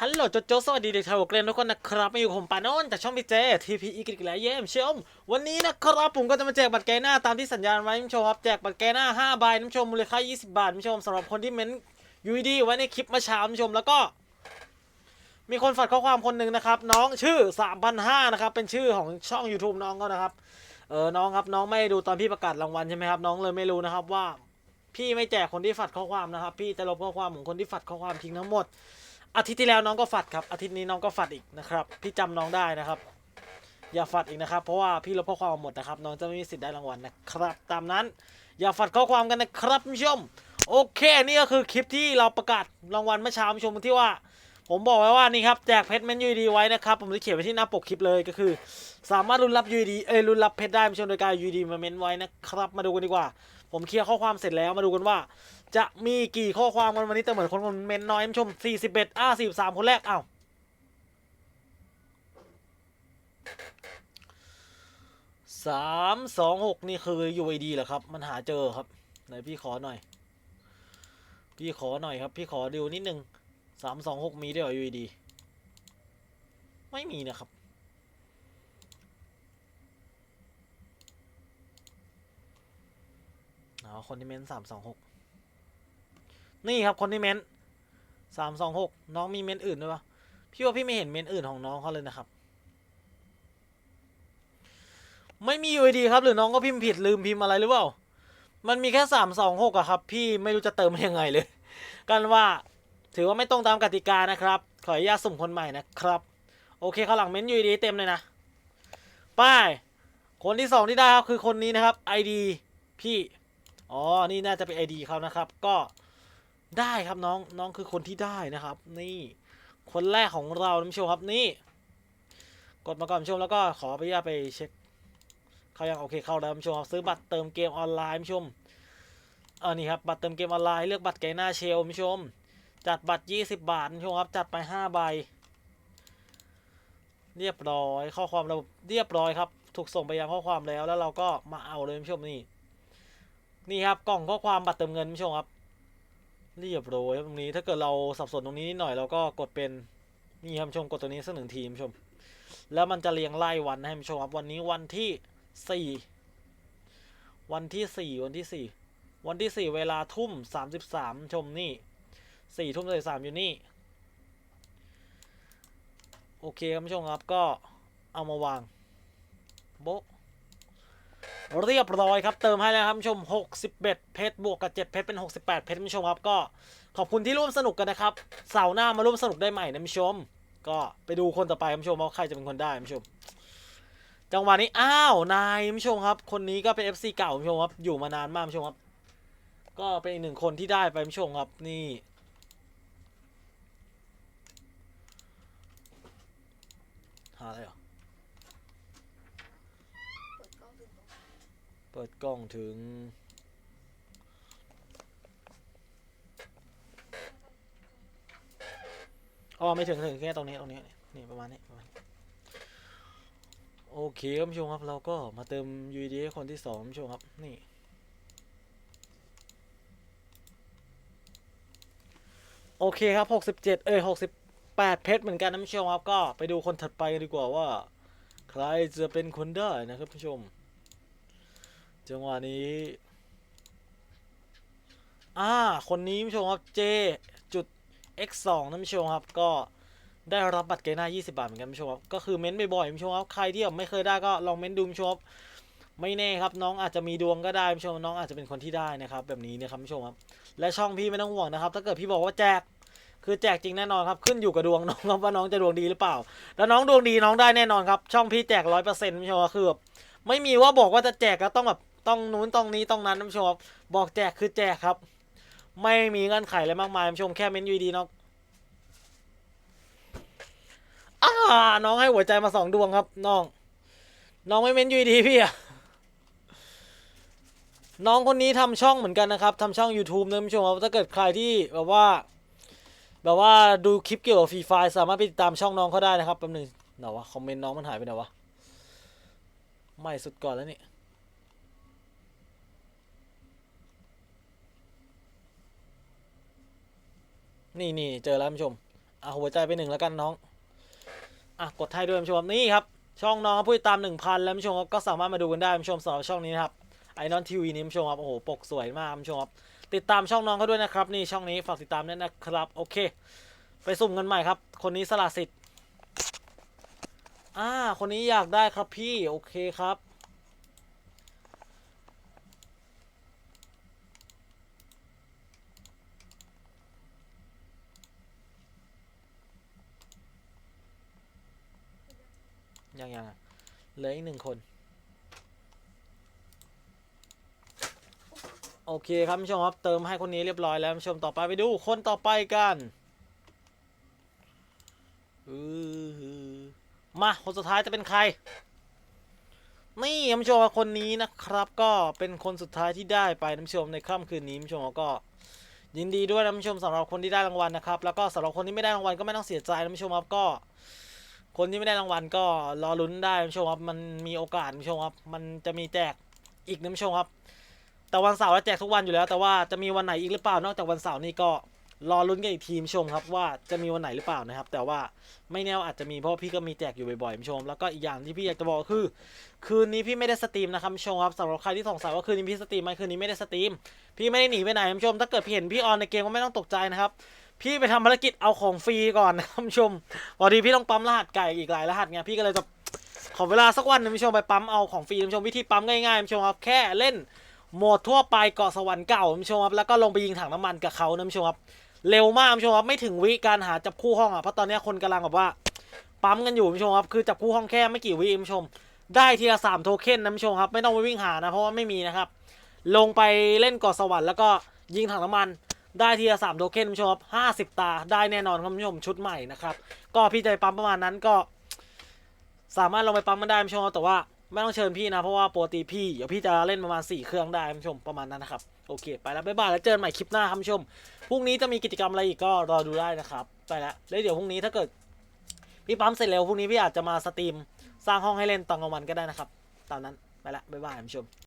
ฮัลโหลโจโจสวัสดีเด็กชาวเกรนทุกคนนะครับมาอยู่กับผมปานนท์จากช่องพีเจทีพีอีกแล้วเยี่ยมชม วันนี้นะครับผมก็จะมาแจกบัตรแกหน้าตามที่สัญญาณไว้ท่านผู้ชมครับแจกบัตรแกหน้า5ใบท่านผู้ชมมูลค่า 20 บาทท่านผู้ชมสำหรับคนที่เม้นยูดีไว้ในคลิปเมื่อเช้าท่านผู้ชมแล้วก็ มีคนฝากข้อความคนหนึ่งนะครับ น้องชื่อ3,500นะครับเป็นชื่อของช่อง YouTube น้องเขานะครับเออน้องครับน้องไม่ดูตอนพี่ประกาศรางวัลใช่ไหมครับน้องเลยไม่รู้นะครับว่า พี่ไม่แจกคนที่ฝัดข้อความนะครับ พี่จะลบข้อความของคนที่ฝัดข้อความทิ้งทั้งหมด อาทิตย์ที่แล้วน้องก็ฝัดครับอาทิตย์นี้น้องก็ฝัดอีกนะครับพี่จำน้องได้นะครับ อย่าฝัดอีกนะครับ เพราะว่าพี่ลบข้อความหมดนะครับ น้องจะไม่มีสิทธิ์ได้รางวัลนะครับ ตามนั้นอย่าฝัดข้อความกันนะครับคุณผู้ชมโอเคนี่ก็คือคลิปที่เราประกาศรางวัลเมื่อเช้าคุณผู้ชมที่ว่า ผมบอกไว้ว่านี่ครับแจกเพชรเมนยูดีไว้นะครับผมจะเขียนไว้ที่หน้าปกคลิปเลยก็คือ สามารถลุ้นรับยูดีเอ้ยลุ้นรับเพชรได้คุณผู้ชมโดยการยูดีมาเมนไว้นะครับ มาดูกันดีกว่า ผมเคลียร์ข้อความเสร็จแล้วมาดูกันว่า จะมีกี่ข้อความกันวันนี้แต่เหมือนคนคนเมนน้อยชม 41อ้า43 คนแรกอ้าวสามสองหกนี่คือ UID เหรอครับ มันหาเจอครับ ไหนพี่ขอหน่อย พี่ขอหน่อยครับ พี่ขอดูนิดนึงสามสองหกมีด้วยเหรอ UID ไม่มีนะครับ อ๋อ คนที่เม้นสามสองหกนี่ครับคนที่เม้นสามสองหกน้องมีเม้นอื่นด้วยปะพี่ว่าพี่ไม่เห็นเม้นอื่นของน้องเขาเลยนะครับ ไม่มีอยู่ดีครับ หรือน้องก็พิมพ์ผิดลืมพิมพ์อะไรหรือเปล่า มันมีแค่สามสองหกอะครับ พี่ไม่รู้จะเติมยังไงเลย กันว่าถือว่าไม่ตรงตามกติกานะครับ ขออนุญาตสุ่มคนใหม่นะครับ โอเคข้างหลังเม้นอยู่ดีเต็มเลยนะป้ายคนที่สองที่ได้ครับคือคนนี้นะครับ ID พี่ อ๋อ นี่น่าจะเป็น ID เขานะครับ ก็ได้ครับน้อง น้องคือคนที่ได้นะครับ นี่ คนแรกของเราท่านผู้ชมครับนี่ กดมาก่อนท่านผู้ชมแล้วก็ขอไปญาไปเช็คเขายังโอเคเข้าแล้วท่านผู้ชมครับซื้อบัตรเติมเกมออนไลน์ท่านผู้ชมเออนี่ครับบัตรเติมเกมออนไลน์เลือกบัตรไกหน้าเชลท่านผู้ชม จัดบัตร 20 บาทท่านผู้ชมครับจัดไป5ใบเรียบร้อยข้อความระบบเรียบร้อยครับ ถูกส่งไปยังข้อความแล้วแล้วเราก็มาเอาเลยท่านผู้ชมนี่ นี่ครับกล่องข้อความบัตรเติมเงินผู้ชมครับเรียบร้อยครับตรงนี้ถ้าเกิดเราสับสนตรงนี้นิดหน่อยเราก็กดเป็นนี่ครับชมกดตัวนี้สักหนึ่งทีผู้ชม แล้วมันจะเรียงไล่วันให้ผู้ชมครับวันนี้วันที่สี่วันที่สี่วันที่สี่วันที่สี่เวลาทุ่มสามสิบสามชมนี่สี่ทุ่มสามอยู่นี่ โอเคครับผู้ชมครับก็เอามาวางโบ๊ะ เรียบร้อยครับ เติมให้แล้วครับผู้ชม 61 เพชรบวกกับ 7 เพชรเป็น 68 เพชรผู้ชมครับ ก็ขอบคุณที่ร่วมสนุกกันนะครับ เสาร์หน้ามาร่วมสนุกได้ใหม่นะผู้ชม ก็ไปดูคนต่อไปผู้ชมว่าใครจะเป็นคนได้ผู้ชม จังหวะนี้อ้าวนายผู้ชมครับ คนนี้ก็เป็น FC เก่าท่านผู้ชมครับอยู่มานานมากผู้ชมครับ ก็เป็นอีกหนึ่งคนที่ได้ไปผู้ชมครับนี่ หาอะไรเหรอ เปิดกล้องถึง อ๋อ ไม่ถึงถึงแค่ตรงนี้ ตรงนี้ นี่ประมาณนี้ประมาณนี้โอเคครับผู้ชมครับ เราก็มาเติม UED ให้คนที่สองผู้ชมครับ นี่ โอเคครับ 67 เอ้ย 68 เพชรเหมือนกันนะผู้ชมครับ ก็ไปดูคนถัดไปกันดีกว่าว่า ใครจะเป็นคนได้นะครับผู้ชม จังหวะนี้อ่าคนนี้ผู้ชมครับ J จุด x 2ท่านผู้ชมครับก็ได้รับบัตรเกน้า20 บาทเหมือนกันผู้ชมครับก็คือเม้นต์บ่อยๆผู้ชมครับใครที่แบบไม่เคยได้ก็ลองเม้นต์ดูผู้ชมครับไม่แน่ครับน้องอาจจะมีดวงก็ได้ผู้ชมน้องอาจจะเป็นคนที่ได้นะครับแบบนี้นะครับผู้ชมครับและช่องพี่ไม่ต้องห่วงนะครับ ถ้าเกิดพี่บอกว่าแจกคือแจกจริงแน่นอนครับขึ้นอยู่กับดวงน้องครับว่าน้องจะดวงดีหรือเปล่า แล้วน้องดวงดีน้องได้แน่นอนครับช่องพี่แจกร้อยเปอร์เซ็นต์ผู้ชมครับคือแบบไม่มีว่าบอกว่าจะแจกแล้วต้องแบบ ต้องนู้นต้องนี้ต้องนั้นท่านผู้ชมครับบอกแจกคือแจกครับ ไม่มีเงื่อนไขอะไรมากมายท่านผู้ชมแค่เม้นยูดีน้องอ่าน้องให้หัวใจมาสองดวงครับน้อง น้องไม่เม้นยูดีพี่อะน้องคนนี้ทำช่องเหมือนกันนะครับทำช่อง YouTube นะท่านผู้ชมครับถ้าเกิดใครที่แบบว่า แบบว่าดูคลิปเกี่ยวกับฟรีไฟสามารถไปติดตามช่องน้องเขาได้นะครับแป๊บหนึงไหนวะคอมเมนต์น้องมันหายไปไหนวะไม่สุดก่อนแล้วนี่ นี่นี่เจอแล้วท่านผู้ชมอะหัวใจไปหนึ่งแล้วกันน้องอะกดให้ด้วยท่านผู้ชมนี่ครับช่องน้องผู้ติดตามหนึ่งพันแล้วท่านผู้ชมก็สามารถมาดูกันได้ท่านผู้ชมสำหรับช่องนี้นะครับไอนอนทีวีนี่ท่านผู้ชมครับโอ้โหปกสวยมากท่านผู้ชมครับติดตามช่องน้องเขาด้วยนะครับนี่ช่องนี้ฝากติดตามด้วยนะครับโอเค ไปสุ่มกันใหม่ครับ คนนี้สละสิทธิ์อ่าคนนี้อยากได้ครับพี่โอเคครับ ยังยังเหลืออีกหนึ่งคน โอเคครับท่านผู้ชมครับเติมให้คนนี้เรียบร้อยแล้วท่านผู้ชมต่อไปไปดูคนต่อไปกันมาคนสุดท้ายจะเป็นใคร นี่ท่านผู้ชมคนนี้นะครับ ก็เป็นคนสุดท้ายที่ได้ไปท่านผู้ชมในค่ำคืนนี้ท่านผู้ชมก็ยินดีด้วยนะท่านผู้ชมสำหรับคนที่ได้รางวัลนะครับ แล้วก็สำหรับคนที่ไม่ได้รางวัลก็ไม่ต้องเสียใจนะท่านผู้ชมครับก็ คนที่ไม่ได้รางวัลก็รอลุ้นได้ผู้ชมครับมันมีโอกาสผู้ชมครับมันจะมีแจกอีกนะผู้ชมครับ แต่วันเสาร์แจกทุกวันอยู่แล้ว แต่ว่าจะมีวันไหนอีกหรือเปล่านอกจากวันเสาร์นี้ก็รอลุ้นกันอีกทีมชมครับว่าจะมีวันไหนหรือเปล่านะครับ แต่ว่าไม่แน่ว่าอาจจะมีเพราะพี่ก็มีแจกอยู่บ่อยๆผู้ชม แล้วก็อีกอย่างที่พี่อยากจะบอกคือ คืนนี้พี่ไม่ได้สตรีมนะครับผู้ชมครับสำหรับใครที่สงสัยว่าคืนนี้พี่สตรีมไหมคืนนี้ไม่ได้สตรีม พี่ไม่ได้หนีไปไหนท่านผู้ชม ถ้าเกิดพี่เห็นพี่ออนในเกมก็ไม่ต้องตกใจนะครับ พี่ไปทำภารกิจเอาของฟรีก่อนนะครับท่านผู้ชมพอดีพี่ต้องปั๊มรหัสไก่อีกหลายรหัสไงพี่ก็เลยจะขอเวลาสักวันนึงท่านผู้ชมไปปั๊มเอาของฟรีท่านผู้ชมวิธีปั๊มง่ายๆท่านผู้ชมครับแค่เล่นโหมดทั่วไปเกาะสวรรค์เก่าท่านผู้ชมครับแล้วก็ลงไปยิงถังน้ำมันกับเขานะท่านผู้ชมครับเร็วมากท่านผู้ชมครับไม่ถึงวิการหาจับคู่ห้องอะเพราะตอนนี้คนกำลังแบบว่าปั๊มกันอยู่ท่านผู้ชมครับคือจับคู่ห้องแค่ไม่กี่วิท่านผู้ชม ได้ทีละสามโทเค็นนะท่านผู้ชมครับไม่ต้องไปวิ่งหานะเพราะว่าไม่มีนะครับลงไปเล่นเกาะสวรรค์แล้วก็ยิงถังน้ำมัน ได้ทีละสามโทเค็นคุณผู้ชมห้าสิบตาได้แน่นอนครับคุณผู้ชมชุดใหม่นะครับก็พี่ใจะไปปั๊มประมาณนั้นก็ สามารถลงไปปั๊มมันได้คุณผู้ชมแต่ว่าไม่ต้องเชิญพี่นะ เพราะว่าปกติพี่ เดี๋ยวพี่จะเล่นประมาณ 4 เครื่องได้คุณผู้ชมประมาณนั้นนะครับ โอเค ไปแล้วบ๊ายบายแล้วเจอกันใหม่คลิปหน้าครับคุณผู้ชมพรุ่งนี้จะมีกิจกรรมอะไรอีกก็รอดูได้นะครับ ไปแล้วแล้วเดี๋ยวพรุ่งนี้ถ้าเกิด พี่ปั๊มเสร็จเร็วพรุ่งนี้พี่อาจจะมาสตรีม สร้างห้องให้เล่นตอนกลางวันก็ได้นะครับ ตามนั้นไปและบ๊ายบายคุณผู้ชม